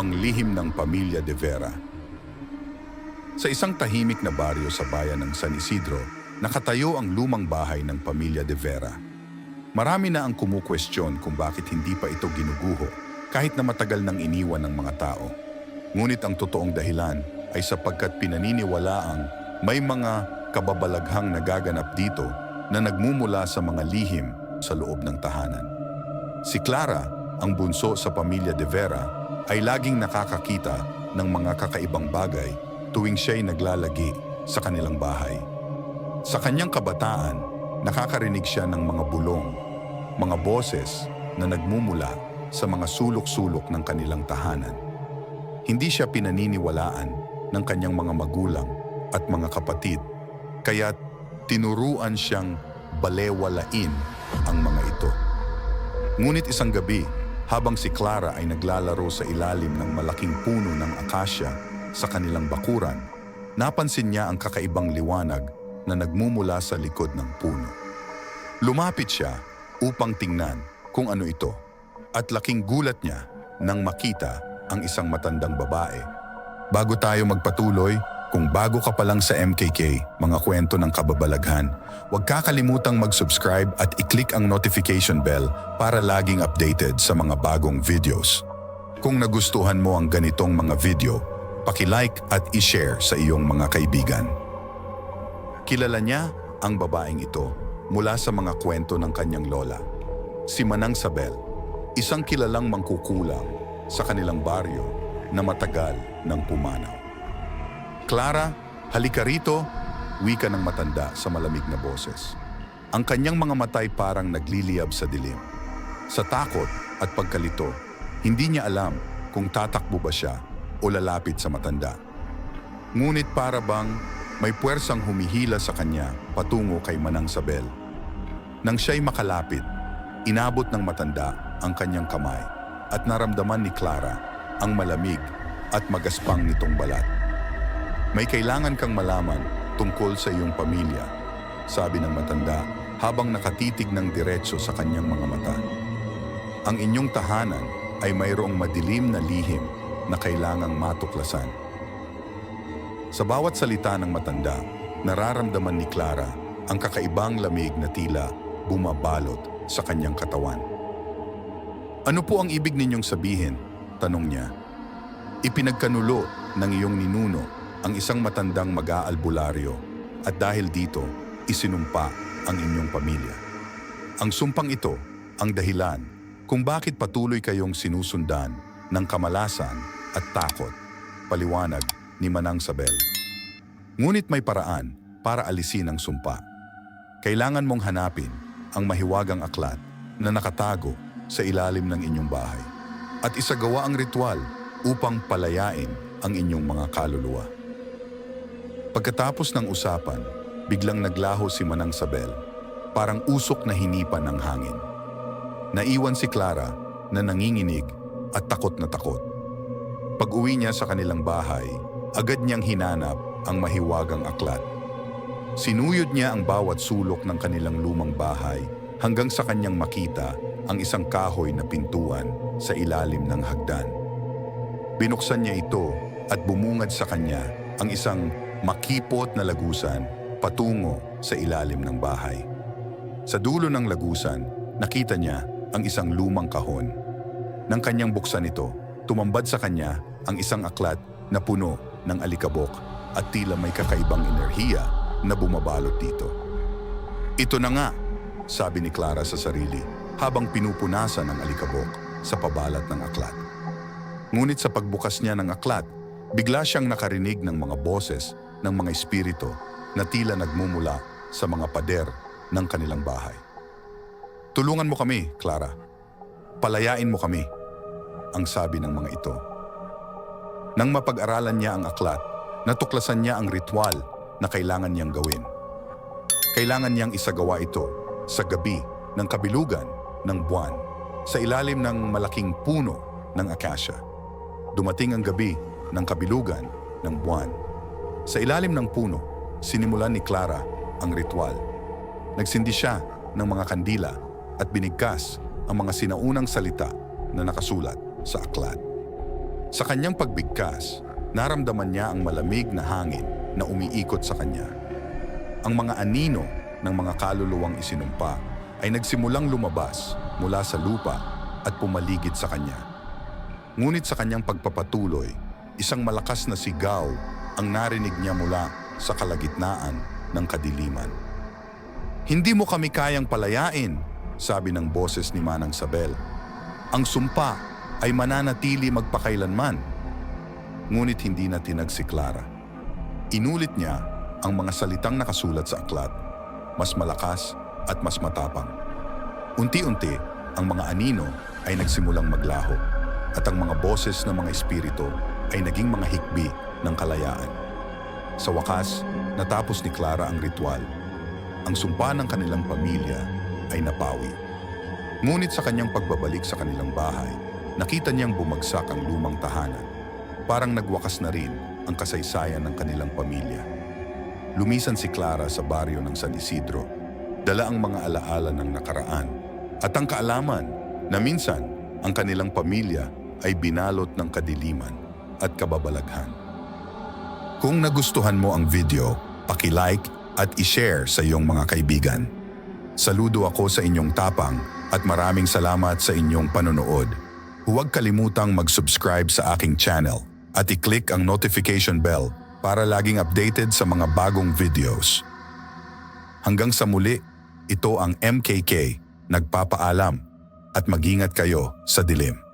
Ang lihim ng pamilya de Vera. Sa isang tahimik na baryo sa bayan ng San Isidro, nakatayo ang lumang bahay ng pamilya de Vera. Marami na ang kumukwestiyon kung bakit hindi pa ito ginuguho kahit na matagal nang iniwan ng mga tao. Ngunit ang totoong dahilan ay sapagkat pinaniniwalaang may mga kababalaghang nagaganap dito na nagmumula sa mga lihim sa loob ng tahanan. Si Clara, ang bunso sa pamilya de Vera, ay laging nakakakita ng mga kakaibang bagay tuwing siya'y naglalagi sa kanilang bahay. Sa kanyang kabataan, nakakarinig siya ng mga bulong, mga boses na nagmumula sa mga sulok-sulok ng kanilang tahanan. Hindi siya pinaniniwalaan ng kanyang mga magulang at mga kapatid, kaya't tinuruan siyang balewalain ang mga ito. Ngunit isang gabi, habang si Clara ay naglalaro sa ilalim ng malaking puno ng akasya sa kanilang bakuran, napansin niya ang kakaibang liwanag na nagmumula sa likod ng puno. Lumapit siya upang tingnan kung ano ito at laking gulat niya nang makita ang isang matandang babae. Bago tayo magpatuloy, kung bago ka pa lang sa MKK, mga kwento ng kababalaghan, huwag kakalimutang mag-subscribe at i-click ang notification bell para laging updated sa mga bagong videos. Kung nagustuhan mo ang ganitong mga video, paki-like at i-share sa iyong mga kaibigan. Kilala niya ang babaeng ito mula sa mga kwento ng kanyang lola. Si Manang Sabel, isang kilalang mangkukulang sa kanilang baryo na matagal ng pumanaw. Clara, halika rito, wika ng matanda sa malamig na boses. Ang kanyang mga matay parang nagliliyab sa dilim. Sa takot at pagkalito, hindi niya alam kung tatakbo ba siya o lalapit sa matanda. Ngunit para bang may puwersang humihila sa kanya patungo kay Manang Sabel. Nang siya'y makalapit, inabot ng matanda ang kanyang kamay at naramdaman ni Clara ang malamig at magaspang nitong balat. May kailangan kang malaman tungkol sa iyong pamilya, sabi ng matanda habang nakatitig ng diretso sa kanyang mga mata. Ang inyong tahanan ay mayroong madilim na lihim na kailangang matuklasan. Sa bawat salita ng matanda, nararamdaman ni Clara ang kakaibang lamig na tila bumabalot sa kanyang katawan. Ano po ang ibig ninyong sabihin? Tanong niya. Ipinagkanulo ng iyong ninuno ang isang matandang mag-aalbularyo at dahil dito, isinumpa ang inyong pamilya. Ang sumpang ito ang dahilan kung bakit patuloy kayong sinusundan ng kamalasan at takot, paliwanag ni Manang Sabel. Ngunit may paraan para alisin ang sumpa. Kailangan mong hanapin ang mahiwagang aklat na nakatago sa ilalim ng inyong bahay at isagawa ang ritual upang palayain ang inyong mga kaluluwa. Pagkatapos ng usapan, biglang naglaho si Manang Sabel, parang usok na hinipan ng hangin. Naiwan si Clara na nanginginig at takot na takot. Pag uwi niya sa kanilang bahay, agad niyang hinanap ang mahiwagang aklat. Sinuyod niya ang bawat sulok ng kanilang lumang bahay hanggang sa kanyang makita ang isang kahoy na pintuan sa ilalim ng hagdan. Binuksan niya ito at bumungad sa kanya ang isang makipot na lagusan patungo sa ilalim ng bahay. Sa dulo ng lagusan, nakita niya ang isang lumang kahon. Nang kanyang buksan ito, tumambad sa kanya ang isang aklat na puno ng alikabok at tila may kakaibang enerhiya na bumabalot dito. Ito na nga, sabi ni Clara sa sarili habang pinupunasan ang alikabok sa pabalat ng aklat. Ngunit sa pagbukas niya ng aklat, bigla siyang nakarinig ng mga boses ng mga espiritu na tila nagmumula sa mga pader ng kanilang bahay. Tulungan mo kami, Clara. Palayain mo kami, ang sabi ng mga ito. Nang mapag-aralan niya ang aklat, natuklasan niya ang ritual na kailangan niyang gawin. Kailangan niyang isagawa ito sa gabi ng kabilugan ng buwan sa ilalim ng malaking puno ng akasya. Dumating ang gabi ng kabilugan ng buwan. Sa ilalim ng puno, sinimulan ni Clara ang ritual. Nagsindi siya ng mga kandila at binigkas ang mga sinaunang salita na nakasulat sa aklat. Sa kanyang pagbigkas, naramdaman niya ang malamig na hangin na umiikot sa kanya. Ang mga anino ng mga kaluluwang isinumpa ay nagsimulang lumabas mula sa lupa at pumaligid sa kanya. Ngunit sa kanyang pagpapatuloy, isang malakas na sigaw ang narinig niya mula sa kalagitnaan ng kadiliman. Hindi mo kami kayang palayain, sabi ng boses ni Manang Sabel. Ang sumpa ay mananatili magpakailanman. Ngunit hindi na tinag si Clara. Inulit niya ang mga salitang nakasulat sa aklat, mas malakas at mas matapang. Unti-unti, ang mga anino ay nagsimulang maglaho at ang mga boses ng mga espiritu ay naging mga hikbi ng kalayaan. Sa wakas, natapos ni Clara ang ritual. Ang sumpa ng kanilang pamilya ay napawi. Ngunit sa kanyang pagbabalik sa kanilang bahay, nakita niyang bumagsak ang lumang tahanan. Parang nagwakas na rin ang kasaysayan ng kanilang pamilya. Lumisan si Clara sa baryo ng San Isidro, dala ang mga alaala ng nakaraan at ang kaalaman na minsan ang kanilang pamilya ay binalot ng kadiliman at kababalaghan. Kung nagustuhan mo ang video, paki-like at i-share sa iyong mga kaibigan. Saludo ako sa inyong tapang at maraming salamat sa inyong panonood. Huwag kalimutang mag-subscribe sa aking channel at i-click ang notification bell para laging updated sa mga bagong videos. Hanggang sa muli, ito ang MKK, nagpapaalam at mag-ingat kayo sa dilim.